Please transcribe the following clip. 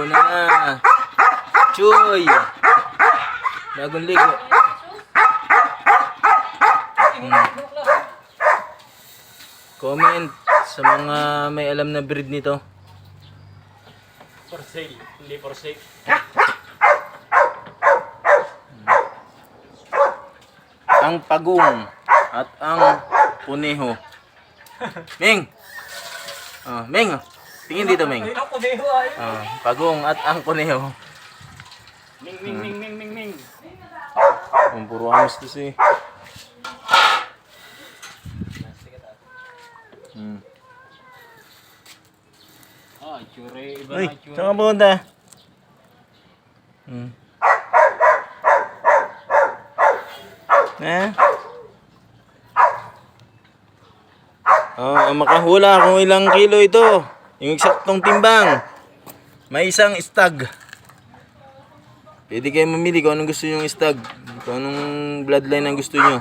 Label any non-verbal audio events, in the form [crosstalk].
Ligo na. Chuy. Bagong ligo. Hmm. Comment sa mga may alam na breed nito. For sale, hindi for sale. Ang pagong at ang puneho. [laughs] Ming! Oh, Ming! oh. Tingin dito, Ming. Oh, pagong at ang puneho. Ming, ming, ming, ming, ming, ming. Ang puro amas to si. Hmm. Ah, tsure, iba Uy, tsure. saan ka pupunta? Hmm. Eh? Oh, ang makahula kung ilang kilo ito. Yung eksaktong timbang. May isang stag. Pwede kayo mamili kung anong gusto nyo stag. Kung anong bloodline ang gusto nyo.